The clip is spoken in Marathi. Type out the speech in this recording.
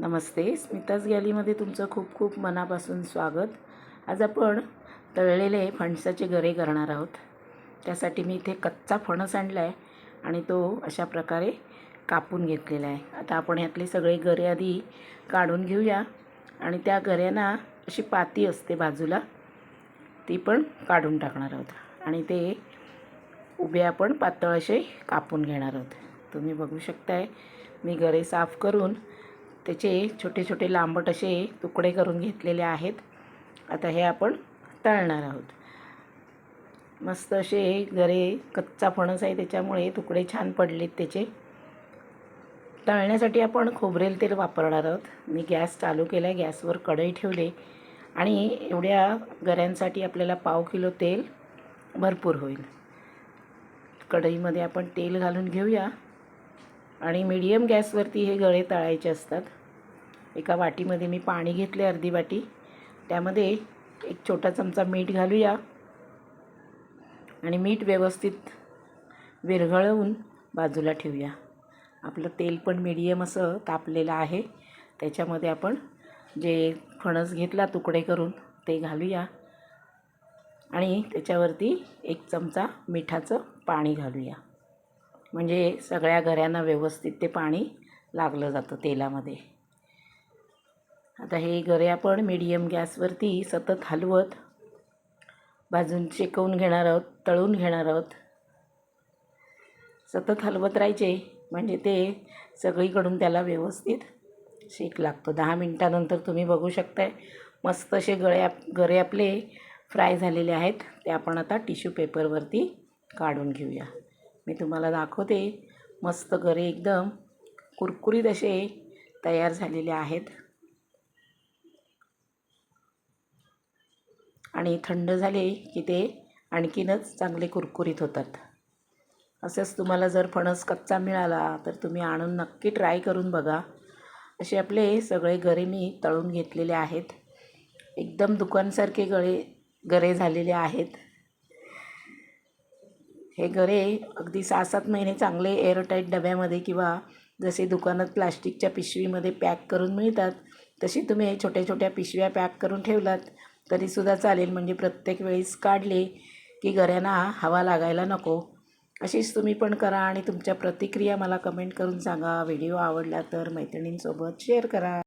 नमस्ते स्मिताज गॅलीमध्ये तुमचं खूप खूप मनापासून स्वागत. आज आपण तळलेले फणसाचे गरे करणार आहोत. त्यासाठी मी इथे कच्चा फणस आणला आहे आणि तो अशा प्रकारे कापून घेतलेला आहे. आता आपण ह्यातले सगळे गरे आधी काढून घेऊया आणि त्या गऱ्यांना अशी पाती असते बाजूला ती पण काढून टाकणार आहोत. आणि ते उभे आपण पातळ असे कापून घेणार आहोत. तुम्ही बघू शकताय मी गरे साफ करून त्याचे छोटे छोटे लांबट असे तुकडे करून घेतलेले आहेत. आता हे आपण तळणार आहोत. मस्त असे गरे कच्चा फणस आहे त्याच्यामुळे तुकडे छान पडलेत त्याचे. तळण्यासाठी आपण खोबरेल तेल वापरणार आहोत. मी गॅस चालू केला आहे गॅसवर कढई ठेवले आणि एवढ्या गऱ्यांसाठी आपल्याला पाव किलो तेल भरपूर होईल. कढईमध्ये आपण तेल घालून घेऊया आणि मीडियम गॅसवरती हे गळे तळायचे असतात. एका वाटीमध्ये मी पाणी घेतले अर्धी वाटी. त्यामध्ये एक छोटा चमचा मीठ घालूया. आणि मीठ व्यवस्थित विरघळवून बाजूला ठेवूया. आपलं तेल पण मीडियम असं तापलेलं आहे. त्याच्यामध्ये आपण जे फणस घेतला तुकडे करून ते घालूया. आणि त्याच्यावरती एक चमचा मिठाचं पाणी घालूया. म्हणजे सगळ्या घऱ्यांना व्यवस्थित ते पाणी लागलं जातं तेलामध्ये. आता हे गरे आपण मीडियम गॅसवरती सतत हलवत भाजून शेकवून घेणार आहोत तळून घेणार आहोत. सतत हलवत राहायचे म्हणजे ते सगळीकडून त्याला व्यवस्थित शेक लागतो. दहा मिनटानंतर तुम्ही बघू शकताय मस्त असे गळे आप गरे आपले फ्राय झालेले आहेत. ते आपण आता टिश्यू पेपरवरती काढून घेऊया. मी तुम्हाला दाखवते मस्त गरे एकदम कुरकुरीत असे तयार झालेले आहेत. आणि थंड झाले की ते आणखीनच चांगले कुरकुरीत होतात. असंच तुम्हाला जर फणस कच्चा मिळाला तर तुम्ही आणून नक्की ट्राय करून बघा. असे आपले सगळे गरे मी तळून घेतलेले आहेत. एकदम दुकानसारखे गळे गरे झालेले आहेत. हे गरे अगदी सहा सात महिने चांगले एअरटाईट डब्यामध्ये किंवा जसे दुकानात प्लास्टिकच्या पिशवीमध्ये पॅक करून मिळतात तशी तुम्ही छोट्या छोट्या पिशव्या पॅक करून ठेवलात. तरीसुद्धा चालेल. म्हणजे प्रत्येक वेळेस काढले की गऱ्यांना हवा लागायला नको. अशीच तुम्ही पण करा आणि तुमच्या प्रतिक्रिया मला कमेंट करून सांगा. व्हिडिओ आवडला तर मैत्रिणींसोबत शेअर करा.